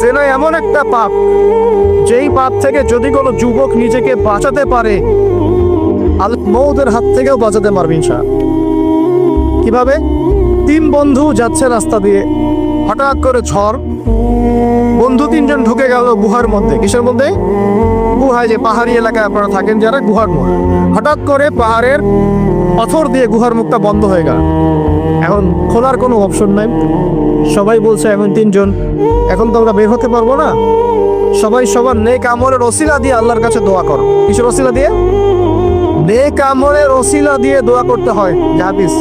জেনা এমন একটা পাপ, যেই পাপ থেকে যদি কোনো যুবক নিজেকে বাঁচাতে পারে মৌদের হাত থেকেও বাঁচাতে পারবে ইনশা কীভাবে? তিন বন্ধু যাচ্ছে রাস্তা দিয়ে, হঠাৎ করে ঝড়, বন্ধু তিনজন ঢুকে গেল গুহার মধ্যে। কিসের মধ্যে? গুহায় যে পাহাড়ি এলাকায় আপনারা থাকেন যারা, গুহার মুখ হঠাৎ করে পাহাড়ের পাথর দিয়ে গুহার মুখটা বন্ধ হয়ে গেল। এখন খোলার কোনো অপশন নাই। সবাই বলছে এখন তিনজন। এখন তো আমরা বের হতে পারব না। সবাই সবার নেক আমলের ওসিলা দিয়ে আল্লাহর কাছে দোয়া করো। কিসের ওসিলা দিয়ে? নেক আমলের ওসিলা দিয়ে দোয়া করতে হয়। জাহাবিস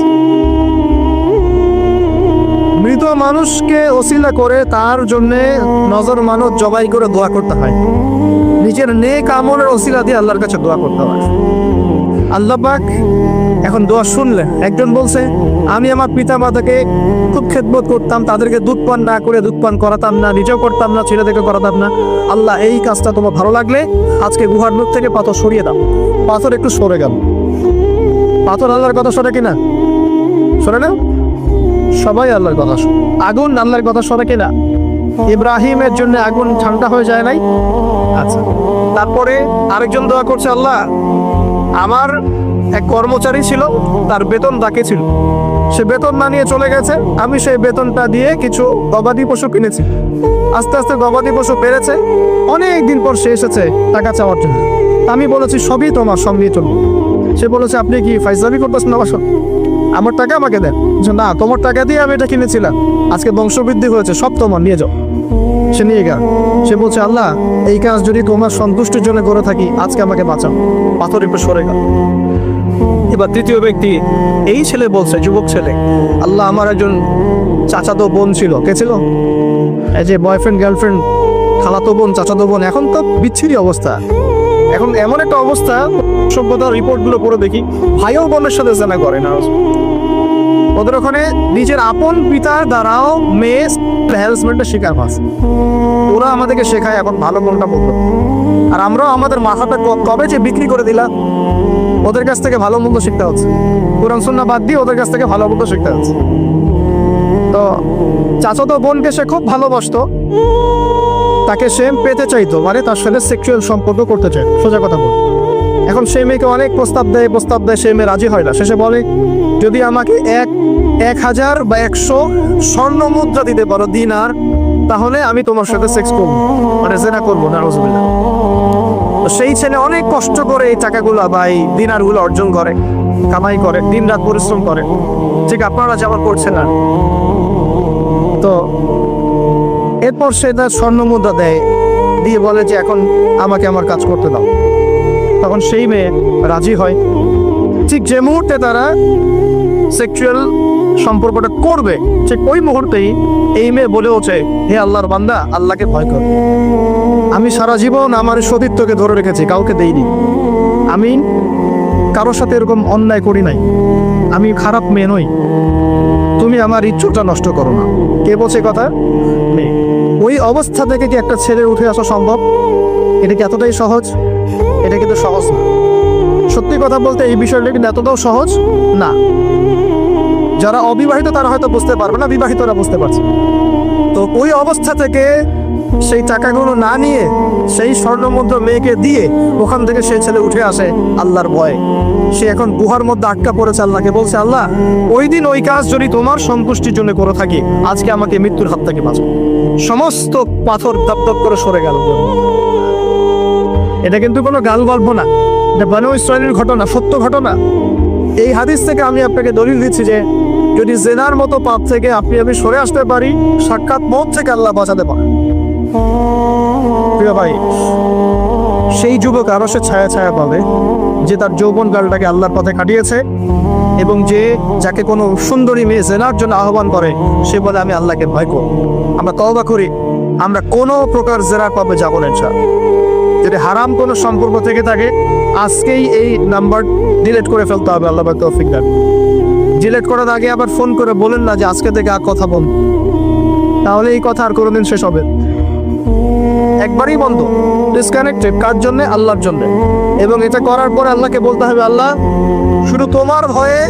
মৃত মানুষকে ওসিলা করে তার জন্য নজর মানত জবাই করে দোয়া করতে হয়। নিজের নেক আমলের ওসিলা দিয়ে আল্লাহর কাছে দোয়া করতে হয়। আল্লাহ পাক এখন দোয়া শুনলেন। একজন বলছে, আমি আমার পিতা মাতাকে খুব খেদমত করতাম, তাদেরকে দুধ পান না করে দুধ পান করাতাম না, নিজেও করতাম না ছেলেদেরকে করাতাম না। আল্লাহ, এই কাজটা তোমার ভালো লাগলে আজকে গুহার মুখ থেকে পাথর সরিয়ে দাও। পাথর একটু সরে গেল। পাথর আল্লাহর কথা সরে কিনা? সরে না? সবাই আল্লাহর কথা শোনে। আগুন আল্লাহর কথা শোনে কিনা? ইব্রাহিমের জন্য আগুন ঠান্ডা হয়ে যায় নাই? আচ্ছা। তারপরে আরেকজন দোয়া করছে, আল্লাহ আমার এক কর্মচারী ছিল, তার বেতন বাকি ছিল। সে বেতন না নিয়ে চলে গেছে, আমি সেই বেতনটা দিয়ে কিছু গবাদি পশু কিনেছি। আস্তে আস্তে গবাদি পশু বেড়েছে অনেক দিন পর সে এসেছে টাকা চাওয়ার জন্য। আমি বলেছি, সবই তোমার, সব নিয়ে চলবো সে বলেছে, আপনি কি ফাইজলামি করতেছেন আমার? আমার টাকা আমাকে দেন। না, তোমার টাকা দিয়ে আমি এটা কিনেছিলাম। আজকে বংশবৃদ্ধি হয়েছে, সব তোমার, নিয়ে যাও। সে নিয়ে গেল। সে বলছে, আল্লাহ, এই কাজ যদি তোমার সন্তুষ্টির জন্য করে থাকি, আজকে আমাকে বাঁচাও। পাথর একটু সরে গেল। এবার তৃতীয় ব্যক্তি, এই ছেলে বলছে, যুবক ছেলে, আল্লাহ আমার একজন চাচাতো বোন ছিল। কে ছিল? এই যে বয়ফ্রেন্ড গার্লফ্রেন্ড খালাতো বোন, চাচাতো বোন, এখন তো বিচ্ছিরি অবস্থা। এখন এমন একটা অবস্থা, সভ্যতার রিপোর্টগুলো পড়ে দেখি, ভাইও বোনের সাথে জানা করে না। ওদের ওখানে নিজের আপন পিতার দ্বারাও মেয়ে হ্যারাসমেন্টের শিকার হচ্ছে ওরা আমাদেরকে শেখায় এখন ভালো কোনটা বলতো আর আমরাও আমাদের মাথাটা কবে যে বিক্রি করে দিলাম, ওদের কাছ থেকে ভালো মন্দ শিখতে হচ্ছে। কোরআন সুন্না বাদ দিয়ে ওদের কাছ থেকে ভালো মন্দ শিখতে হচ্ছে। তো চাচাতো বোনকে সে খুব ভালোবাসতো। তাকে সে পেতে চাইতো মানে তার সাথে সেক্সুয়াল সম্পর্ক করতে চাই সোজা কথা বল। এখন সেই মেয়েকে অনেক প্রস্তাব দেয় প্রস্তাব দেয়, সেই মেয়ে রাজি হয় না। শেষে বলে, যদি আমাকে এক এক হাজার বা একশো স্বর্ণ মুদ্রা দিতে পারো দিন আর তাহলে আমি তোমার সাথে সেক্স করব। মানে জেনা করব না রসবিল্লা তো সেই ছেলে অনেক কষ্ট করে এই টাকাগুলো বা এই দিনারগুলো অর্জন করে, কামাই করে দিন রাত পরিশ্রম করে। ঠিক আপনারা যেমন করছেন না তো এরপর সে তার স্বর্ণ মুদ্রা দেয়, দিয়ে বলে যে, এখন আমাকে আমার কাজ করতে দাও। তখন সেই মেয়ে রাজি হয়। ঠিক যে মুহূর্তে তারা সেক্সুয়াল সম্পর্কটা করবে, ঠিক ওই মুহূর্তেই এই মেয়ে বলে ওঠে, হে আল্লাহর বান্দা, আল্লাহকে ভয় কর। আমি সারা জীবন আমার সতীত্বকে ধরে রেখেছি, কাউকে দেইনি। আমি কারোর সাথে এরকম অন্যায় করি নাই। আমি খারাপ মেয়ে নই। তুমি আমার ইচ্ছুটা নষ্ট করো না। কে বলছে কথা? ওই অবস্থা থেকে কি একটা ছেলে উঠে আসা সম্ভব? এটা কি এতটাই সহজ? এটা কিন্তু সহজ না। সত্যি কথা বলতে এই বিষয়টা কিন্তু এতটাও সহজ না। যারা অবিবাহিত তারা হয়তো বুঝতে পারবে না, বিবাহিতরা বুঝতে পারছে তো ওই অবস্থা থেকে সেই টাকাগুলো না নিয়ে, সেই স্বর্ণমুদ্র মেয়েকে দিয়ে ওখান থেকে সেই ছেলে উঠে আসে আল্লাহর ভয়ে। সে এখন গুহার মধ্যে আটকা পড়েছে আল্লাহকে, বলছে, আল্লাহ, ওই দিন ওই কাজ যদি তোমার সন্তুষ্টির জন্য করে থাকি, আজকে আমাকে মৃত্যুর হাত থেকে বাঁচো সমস্ত পাথর দপদপ করে সরে গেল। এটা কিন্তু কোনো গাল গল্প না। এটা বানু ইসরায়েলের ঘটনা, সত্য ঘটনা। এই হাদিস থেকে আমি আপনাকে দলিল দিচ্ছি যে, যদি জেনার মতো পাপ থেকে আপনি আমি সরে আসতে পারি, সাক্ষাৎ মত থেকে আল্লাহ বাঁচাতে পারে প্রিয় ভাই, সেই যুবক আরও সে ছায়া ছায়া পাবে, যে তার যৌবন কালটাকে আল্লাহর পথে কাটিয়েছে এবং যে যাকে কোনো সুন্দরী মেয়ে জেনার জন্য আহ্বান করে, সে বলে, আমি আল্লাহকে ভয় করব। আমরা তওবা করি। আমরা কোনো প্রকার জেরার পাবে যাব না। যদি হারাম কোনো সম্পর্ক থেকে থাকে, আজকেই এই নাম্বার ডিলেট করে ফেলতে হবে, আল্লাহ তৌফিক দান। ডিলিট করার আগে আবার ফোন করে বলেন না যে আজকে থেকে আর কথা বল। তাহলে এই কথা আর কোনোদিন শেষ হবে। একবারই বন্ধ ডিসকানেক্টেড কার জন্য? আল্লাহর জন্য। এবং এটা করার পর আল্লাহকে বলতে হবে, আল্লাহ, শুধু তোমার ভয়ে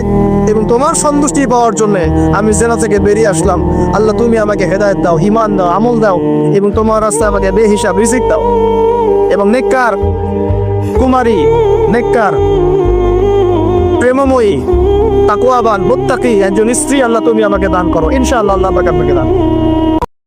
এবং তোমার সন্তুষ্টি পাওয়ার জন্য আমি জেনা থেকে বেরিয়ে আসলাম। আল্লাহ, তুমি আমাকে হেদায়ত দাও ইমান দাও, আমল দাও এবং তোমার রাস্তায় আমাকে বেহিসাব, রিজিক দাও। এবং নেককার কুমারী, নেককার প্রেমময়ী তাকুয়াবান মোত্তাকি, একজন স্ত্রী, আল্লাহ তুমি আমাকে দান করো ইনশাআল্লাহ আল্লাহ আপনাকে দান।